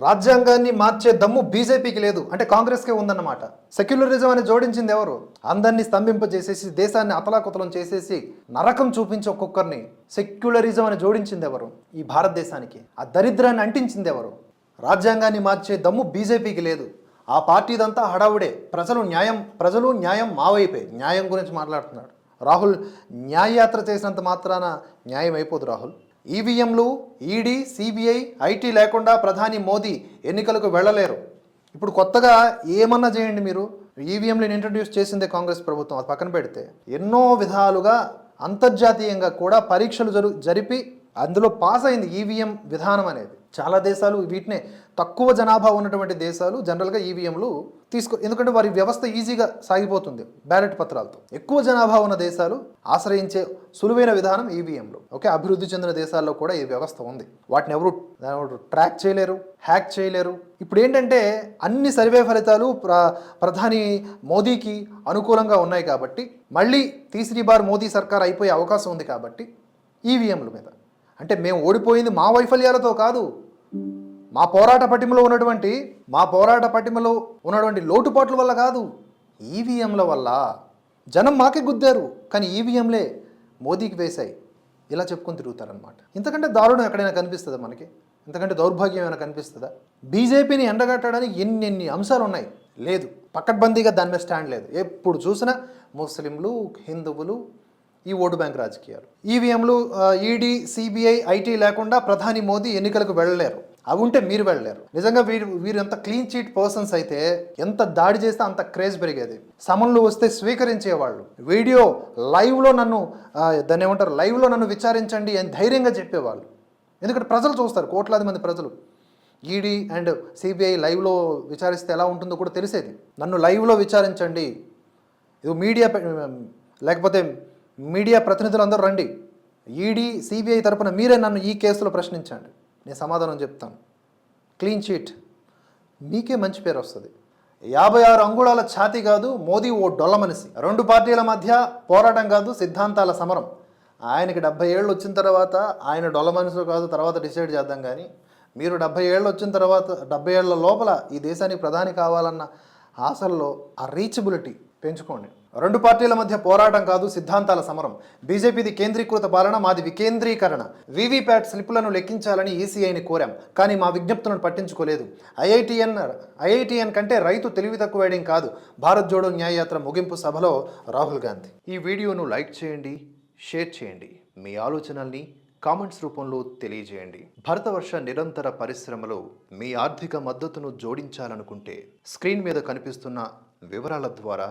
రాజ్యాంగాన్ని మార్చే దమ్ము బీజేపీకి లేదు. అంటే కాంగ్రెస్కే ఉందన్నమాట. సెక్యులరిజం అని జోడించింది ఎవరు? అందరినీ స్తంభింపజేసేసి దేశాన్ని అతలాకుతలం చేసేసి నరకం చూపించి ఒక్కొక్కరిని సెక్యులరిజం అని జోడించింది ఎవరు? ఈ భారతదేశానికి. ఆ దరిద్రాన్ని అంటించింది ఎవరు? రాజ్యాంగాన్ని మార్చే దమ్ము బీజేపీకి లేదు. ఆ పార్టీదంతా హడావుడే. ప్రజలు న్యాయం ప్రజలు న్యాయం మావైపే న్యాయం గురించి మాట్లాడుతున్నాడు. రాహుల్ న్యాయయాత్ర చేసినంత మాత్రాన న్యాయం అయిపోదు రాహుల్. ఈవీఎంలు ఈడీ సిబిఐ ఐటీ లేకుండా ప్రధాని మోదీ ఎన్నికలకు వెళ్ళలేరు. ఇప్పుడు కొత్తగా ఏమన్నా చేయండి మీరు? ఈవీఎంలను ఇంట్రడ్యూస్ చేసిందే కాంగ్రెస్ ప్రభుత్వం. అది పక్కన పెడితే ఎన్నో విధాలుగా అంతర్జాతీయంగా కూడా పరీక్షలు జరు జరిపి అందులో పాస్ అయింది ఈవీఎం విధానం అనేది. చాలా దేశాలు వీటినే తక్కువ జనాభా ఉన్నటువంటి దేశాలు జనరల్గా ఈవీఎంలు తీసుకో ఎందుకంటే వారి వ్యవస్థ ఈజీగా సాగిపోతుంది బ్యాలెట్ పత్రాలతో. ఎక్కువ జనాభా ఉన్న దేశాలు ఆశ్రయించే సులువైన విధానం ఈవీఎంలు. ఓకే అభివృద్ధి చెందిన దేశాల్లో కూడా ఈ వ్యవస్థ ఉంది. వాటిని ఎవరు ఎవరు ట్రాక్ చేయలేరు హ్యాక్ చేయలేరు. ఇప్పుడు ఏంటంటే అన్ని సర్వే ఫలితాలు ప్ర ప్రధాని మోదీకి అనుకూలంగా ఉన్నాయి కాబట్టి మళ్ళీ తీసిరి బార్ మోదీ సర్కార్ అయిపోయే అవకాశం ఉంది కాబట్టి ఈవీఎంల మీద. అంటే మేము ఓడిపోయింది మా వైఫల్యాలతో కాదు మా పోరాట పటిమలో ఉన్నటువంటి మా పోరాట పటిమలో ఉన్నటువంటి లోటుపాట్ల వల్ల కాదు ఈవీఎంల వల్ల. జనం మాకే గుద్దారు కానీ ఈవీఎంలే మోదీకి వేశాయి. ఇలా చెప్పుకొని తిరుగుతారనమాట ఇంతకంటే దారుణం ఎక్కడైనా కనిపిస్తుందా మనకి? ఇంతకంటే దౌర్భాగ్యం ఏమైనా కనిపిస్తుందా? బీజేపీని ఎండగట్టడానికి ఎన్ని ఎన్ని అంశాలు ఉన్నాయి? లేదు. పక్కడ్బందీగా దాని మీద స్టాండ్ లేదు. ఎప్పుడు చూసినా ముస్లింలు హిందువులు ఈ ఓటు బ్యాంక్ రాజకీయాలు. ఈవీఎంలు ఈడీ సిబిఐ ఐటీ లేకుండా ప్రధాని మోదీ ఎన్నికలకు వెళ్ళలేరు. అవి ఉంటే మీరు వెళ్ళలేరు. నిజంగా వీరు వీరు ఎంత క్లీన్ చీట్ పర్సన్స్ అయితే ఎంత దాడి చేస్తే అంత క్రేజ్ పెరిగేది. సమన్లు వస్తే స్వీకరించేవాళ్ళు. వీడియో లైవ్లో నన్ను దాన్ని ఏమంటారు లైవ్లో నన్ను విచారించండి అని ధైర్యంగా చెప్పేవాళ్ళు. ఎందుకంటే ప్రజలు చూస్తారు కోట్లాది మంది ప్రజలు. ఈడీ అండ్ సిబిఐ లైవ్లో విచారిస్తే ఎలా ఉంటుందో కూడా తెలిసేది. నన్ను లైవ్లో విచారించండి. ఇది మీడియా లేకపోతే మీడియా ప్రతినిధులందరూ రండి. ఈడీ సిబిఐ తరపున మీరే నన్ను ఈ కేసులో ప్రశ్నించండి. నేను సమాధానం చెప్తాను. Clean chit. మీకే మంచి పేరు వస్తుంది. యాభై ఆరు అంగుళాల ఛాతీ కాదు మోదీ ఓ డొల్ల మనిషి. రెండు పార్టీల మధ్య పోరాటం కాదు సిద్ధాంతాల సమరం. ఆయనకి డెబ్బై ఏళ్ళు వచ్చిన తర్వాత ఆయన డొల్ల మనిషి కాదు తర్వాత డిసైడ్ చేద్దాం కానీ మీరు డెబ్బై ఏళ్ళు వచ్చిన తర్వాత డెబ్బై ఏళ్ళ లోపల ఈ దేశానికి ప్రధాని కావాలన్న ఆశల్లో ఆ రీచబిలిటీ పెంచుకోండి. రెండు పార్టీల మధ్య పోరాటం కాదు సిద్ధాంతాల సమరం. బీజేపీది కేంద్రీకృత పాలన మాది వికేంద్రీకరణ. వీవీప్యాట్ స్లిప్లను లెక్కించాలని ఈసీఐని కోరాం కానీ మా విజ్ఞప్తులను పట్టించుకోలేదు. ఐఐటిఎన్ ఐఐటిఎన్ కంటే రైతు తెలివి తక్కువేయడం కాదు. భారత్ జోడో న్యాయయాత్ర ముగింపు సభలో రాహుల్ గాంధీ. ఈ వీడియోను లైక్ చేయండి షేర్ చేయండి. మీ ఆలోచనల్ని కామెంట్స్ రూపంలో తెలియజేయండి. భరతవర్ష నిరంతర పరిశ్రమలో మీ ఆర్థిక మద్దతును జోడించాలనుకుంటే స్క్రీన్ మీద కనిపిస్తున్న వివరాల ద్వారా